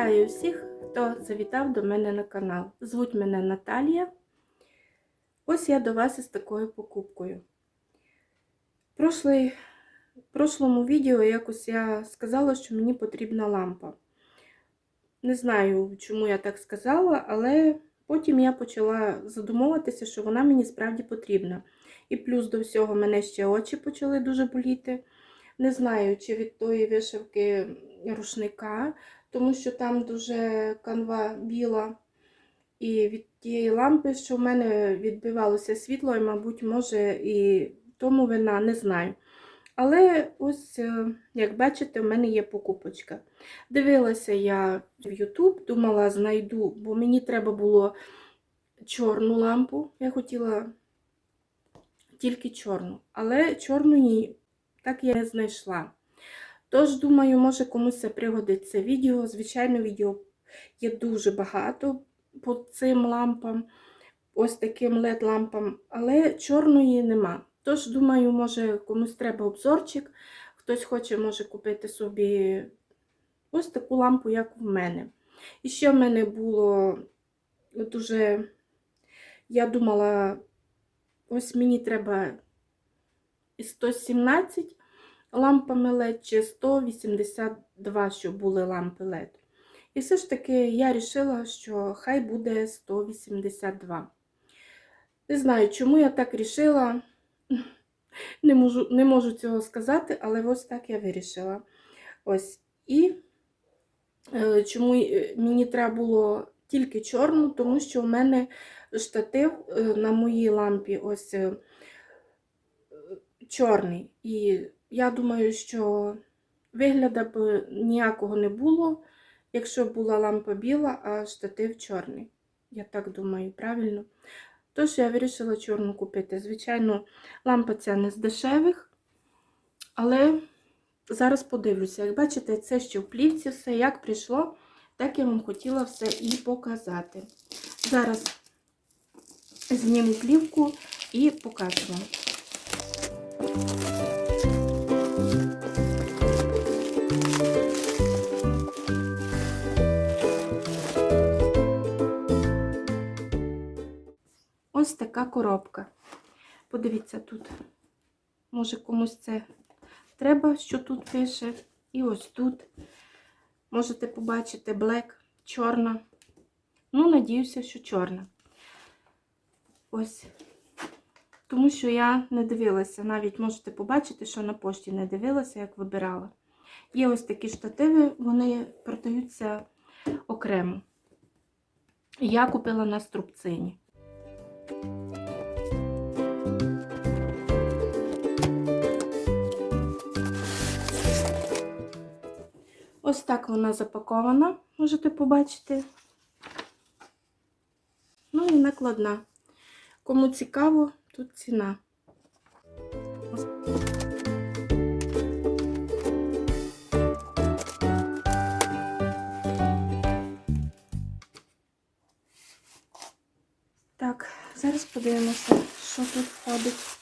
Вітаю всіх, хто завітав до мене на канал. Звуть мене Наталія. Ось я до вас із такою покупкою. В прошлому відео якось я сказала, що мені потрібна лампа. Не знаю, чому я так сказала, але потім я почала задумуватися, що вона мені справді потрібна. І плюс до всього мене ще очі почали дуже боліти. Не знаю, чи від тої вишивки рушника, тому що там дуже канва біла. І від тієї лампи, що в мене відбивалося світло, і, мабуть, може, і тому вина, не знаю. Але ось, е, як бачите, в мене є покупочка. Дивилася я в YouTube, думала, знайду, бо мені треба було чорну лампу. Я хотіла тільки чорну, але чорної так я не знайшла. Тож, думаю, може комусь пригодиться відео. Звичайно, відео є дуже багато по цим лампам, ось таким LED-лампам, але чорної нема. Тож, думаю, може комусь треба обзорчик, хтось хоче може купити собі ось таку лампу, як в мене. І ще в мене було дуже, я думала, ось мені треба 117 лампами LED чи 182, щоб були лампи LED. І все ж таки я вирішила, що хай буде 182. Не знаю, чому я так вирішила. Не можу, не можу цього сказати, але ось так я вирішила. Ось. І е, чому мені треба було тільки чорну, тому що в мене штатив е, на моїй лампі ось е, чорний. І я думаю, що вигляду б ніякого не було, якщо була лампа біла, а штатив чорний. Я так думаю, правильно? Тож я вирішила чорну купити. Звичайно, лампа ця не з дешевих, але зараз подивлюся. Як бачите, це ще в плівці все, як прийшло, так я вам хотіла все і показати. Зараз зніму плівку і покажу вам. Така коробка. Подивіться тут. Може комусь це треба, що тут пише. І ось тут. Можете побачити блек, чорна. Ну, надіюся, що чорна. Ось. Тому що я не дивилася. Навіть можете побачити, що на пошті не дивилася, як вибирала. Є ось такі штативи, вони продаються окремо. Я купила на струбцині. Ось так вона запакована, можете побачити. Ну і накладна. Кому цікаво, тут ціна. Зараз подивимося, що тут входить.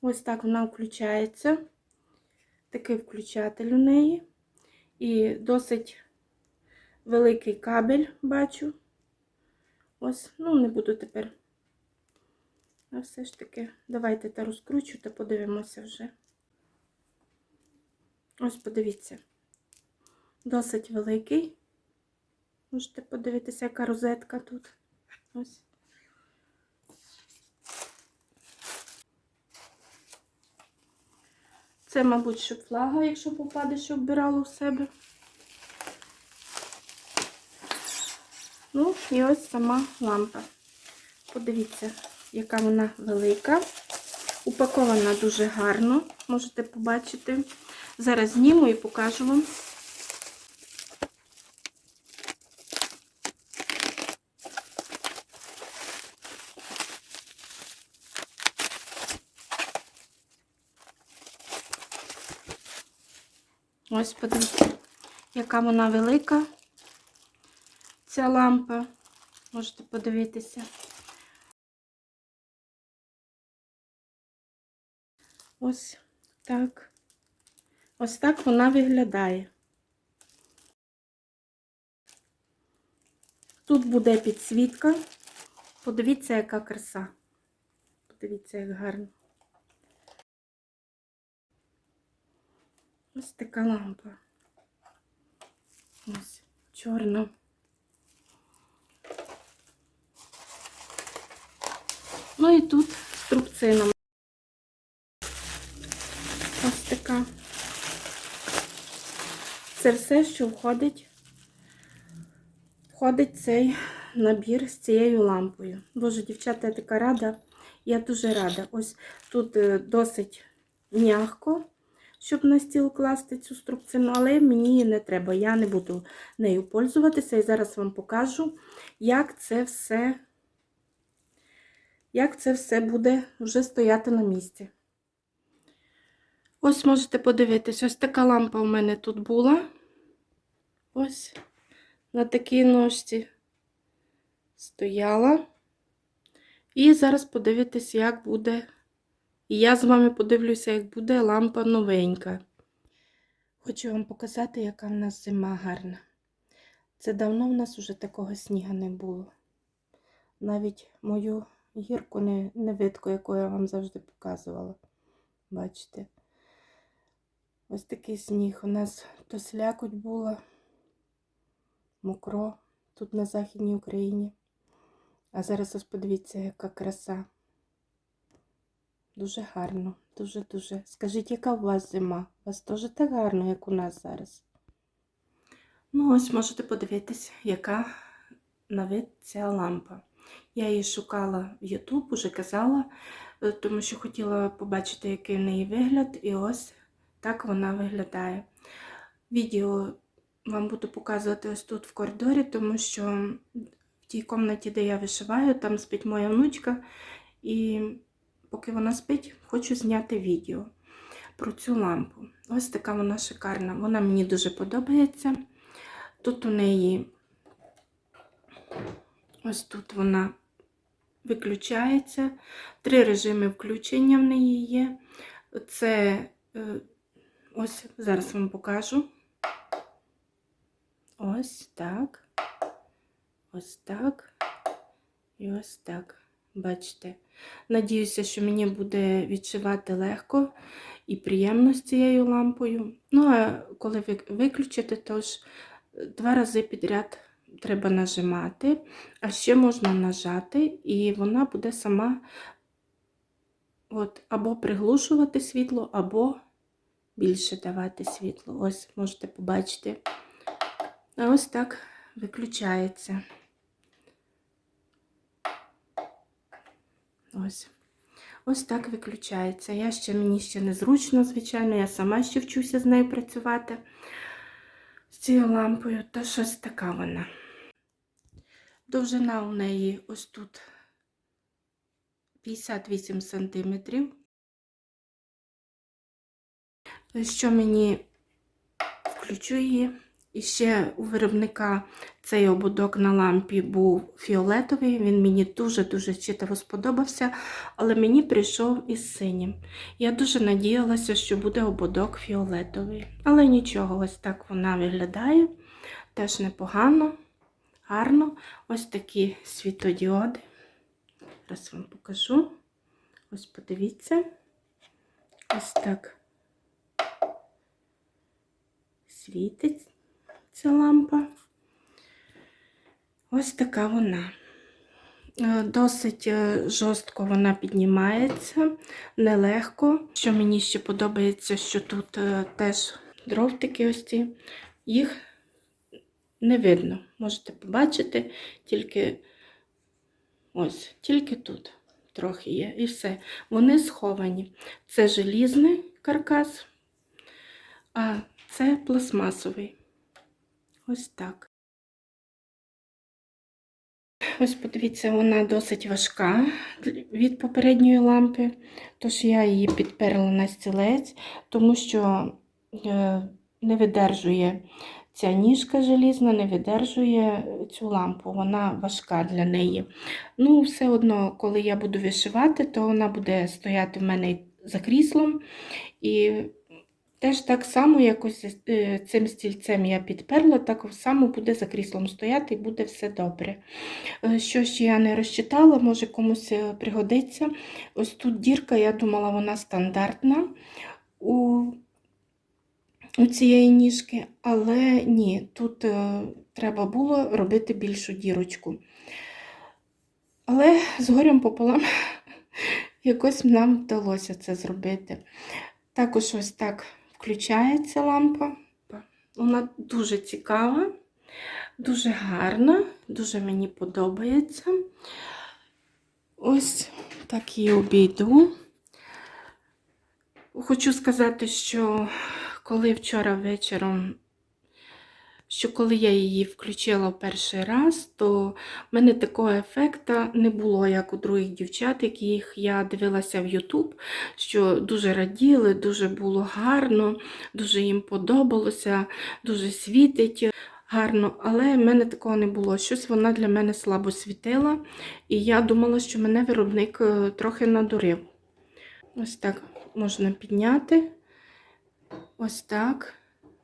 Ось так вона включається. Такий включатель у неї. І досить великий кабель бачу. Ось, ну, не буду тепер. А все ж таки, давайте та розкручу та подивимося вже. Ось, подивіться. Досить великий. Можете подивитися, яка розетка тут. Ось. Це, мабуть, щоб флага, якщо попаде, щоб вбирало в себе. Ну, і ось сама лампа. Подивіться, яка вона велика. Упакована дуже гарно, можете побачити. Зараз зніму і покажу вам. Ось подивіться, яка вона велика, ця лампа. Можете подивитися. Ось так. Ось так вона виглядає. Тут буде підсвітка. Подивіться, яка краса. Подивіться, як гарно. Ось така лампа. Ось чорна. Ну і тут струбцина. Ось така. Це все, що входить, входить цей набір з цією лампою. Боже, дівчата, я така рада. Я дуже рада. Ось тут е, досить м'яко, щоб на стіл класти цю струбцину, але мені її не треба. Я не буду нею пользуватися. І зараз вам покажу, як це все, як це все буде вже стояти на місці. Ось можете подивитись, ось така лампа у мене тут була. Ось на такій ножці стояла. І зараз подивитись, як буде. І я з вами подивлюся, як буде лампа новенька. Хочу вам показати, яка в нас зима гарна. Це давно в нас уже такого сніга не було. Навіть мою гірку не, не видко, яку я вам завжди показувала. Бачите? Ось такий сніг. У нас то слякоть була, мокро тут на Західній Україні. А зараз ось подивіться, яка краса. Дуже гарно, дуже-дуже. Скажіть, яка у вас зима? У вас теж так гарно, як у нас зараз. Ну, ось можете подивитись, яка на вид ця лампа. Я її шукала в YouTube, уже казала, е, тому що хотіла побачити, який в неї вигляд, і ось так вона виглядає. Відео вам буду показувати ось тут в коридорі, тому що в тій кімнаті, де я вишиваю, там спить моя внучка, і поки вона спить, хочу зняти відео про цю лампу. Ось така вона шикарна. Вона мені дуже подобається. Тут у неї ось тут вона виключається. Три режими включення в неї є. Це е, ось зараз вам покажу. Ось так. Ось так. І ось так. Бачите. Надіюся, що мені буде відшивати легко і приємно з цією лампою. Ну, а коли ви виключите, то ж два рази підряд треба нажимати, а ще можна нажати, і вона буде сама от, або приглушувати світло, або більше давати світло. Ось можете побачити. А ось так виключається. Ось. Ось так виключається. Я ще мені ще незручно, звичайно, я сама ще вчуся з нею працювати з цією лампою, то щось така вона. Довжина у неї ось тут 58 сантиметрів. Що мені включу її. І ще у виробника цей ободок на лампі був фіолетовий, він мені дуже-дуже читаво сподобався, але мені прийшов із синім. Я дуже надіялася, що буде ободок фіолетовий. Але нічого, ось так вона виглядає. Теж непогано, гарно. Ось такі світодіоди. Зараз вам покажу. Ось подивіться. Ось так світить ця лампа. Ось така вона. Е, Досить е, жорстко вона піднімається, нелегко. Що мені ще подобається, що тут е, теж дротики ось ці, їх не видно. Можете побачити, тільки ось, тільки тут трохи є. І все. Вони сховані. Це желізний каркас, а це пластмасовий. Ось так. Ось подивіться, вона досить важка від попередньої лампи, тож я її підперла на стілець, тому що е, не видержує ця ніжка желізна, не видержує цю лампу, вона важка для неї. Ну, все одно, коли я буду вишивати, то вона буде стояти в мене за кріслом. І теж так само, якось е, цим стільцем я підперла, так само буде за кріслом стояти і буде все добре. Е, Що ще я не розчитала, може комусь е, пригодиться. Ось тут дірка, я думала, вона стандартна у, у цієї ніжки, але ні, тут треба було робити більшу дірочку. Але з горем пополам якось нам вдалося це зробити. Також ось так включається лампа. Вона дуже цікава, дуже гарна, дуже мені подобається. Ось так її обійду. Хочу сказати, що коли вчора вечором, що коли я її включила в перший раз, то в мене такого ефекту не було, як у других дівчат, яких я дивилася в YouTube, що дуже раділи, дуже було гарно, дуже їм подобалося, дуже світить гарно. Але в мене такого не було. Щось вона для мене слабо світила, і я думала, що мене виробник е, трохи надурив. Ось так можна підняти. Ось так.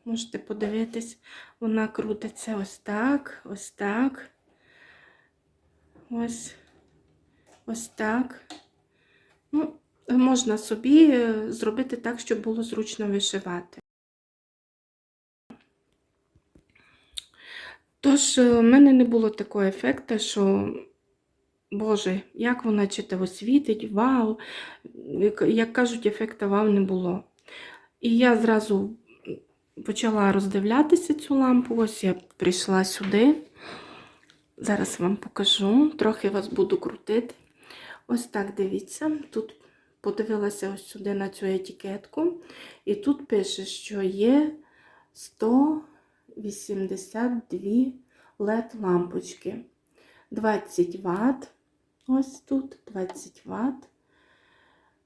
Можете подивитись, вона крутиться ось так, ось так. Ось, ось так. Ну, можна собі е, зробити так, щоб було зручно вишивати. Тож, е, в мене не було такого ефекту, що, Боже, як вона читаво світить, вау. Як, кажуть, ефекта вау не було. І я зразу почала роздивлятися цю лампу. Ось я прийшла сюди. Зараз вам покажу, трохи вас буду крутити. Ось так дивіться. Тут подивилася ось сюди на цю етикетку. І тут пише, що є 182 LED лампочки. 20 Вт. Ось тут 20 Вт.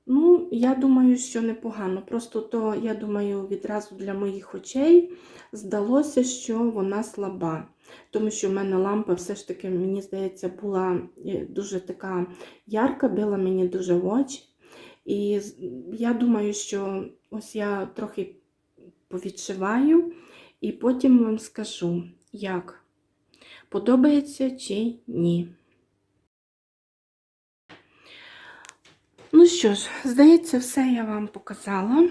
Ну, я думаю, що непогано. Просто то, я думаю, відразу для моїх очей здалося, що вона слаба. Тому що в мене лампа все ж таки, мені здається, була е, дуже така ярка, била мені дуже в очі. І я думаю, що ось я трохи повідшиваю, і потім вам скажу, як подобається чи ні. Ну що ж, здається, все я вам показала,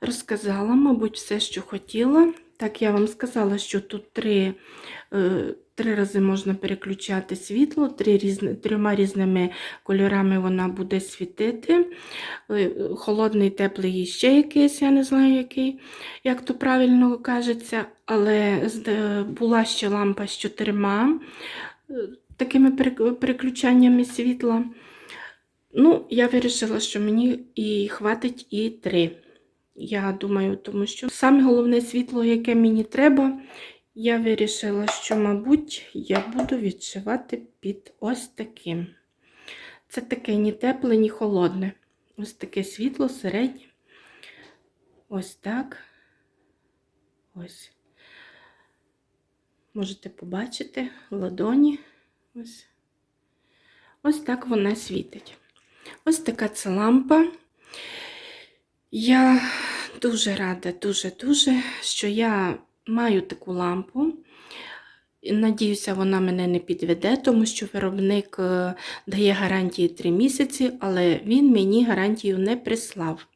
розказала, мабуть, все, що хотіла. Так, я вам сказала, що тут три, е, три рази можна переключати світло, три різни, трьома різними кольорами вона буде світити. Е, Холодний, теплий і ще якийсь, я не знаю який, як то правильно кажеться, але була ще лампа з чотирма е, такими переключаннями світла. Ну, я вирішила, що мені і хватить і три. Я думаю, тому що саме головне світло, яке мені треба, я вирішила, що, мабуть, я буду відшивати під ось таким. Це таке ні тепле, ні холодне. Ось таке світло середнє. Ось так. Ось. Можете побачити ладоні. Ось. Ось так вона світить. Ось така це лампа. Я дуже рада, дуже-дуже, що я маю таку лампу. Надіюся, вона мене не підведе, тому що виробник е, дає гарантії 3 місяці, але він мені гарантію не прислав.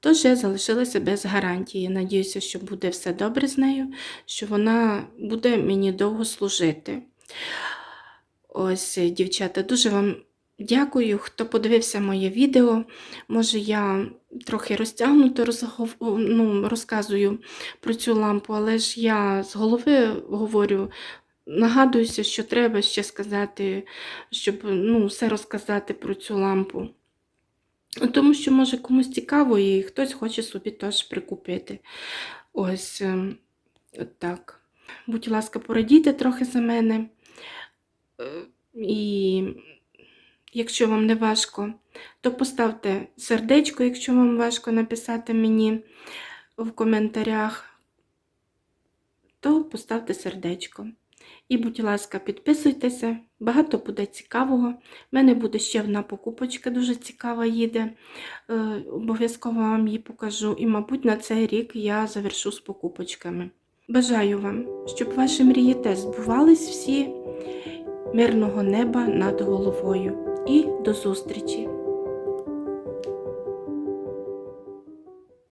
Тож я залишилася без гарантії. Надіюся, що буде все добре з нею, що вона буде мені довго служити. Ось, дівчата, дуже вам Дякую, хто подивився моє відео. Може, я трохи розтягнуто розгов... ну, розказую про цю лампу, але ж я з голови говорю, нагадуюся, що треба ще сказати, щоб ну, все розказати про цю лампу. Тому що, може, комусь цікаво, і хтось хоче собі теж прикупити. Ось ем, так. Будь ласка, порадійте трохи за мене. Е, І Якщо вам не важко, то поставте сердечко, якщо вам важко написати мені в коментарях, то поставте сердечко. І, будь ласка, підписуйтеся, багато буде цікавого. У мене буде ще одна покупочка дуже цікава їде. Е, Обов'язково вам її покажу. І, мабуть, на цей рік я завершу з покупочками. Бажаю вам, щоб ваші мрії теж збувались всі, мирного неба над головою. І до зустрічі!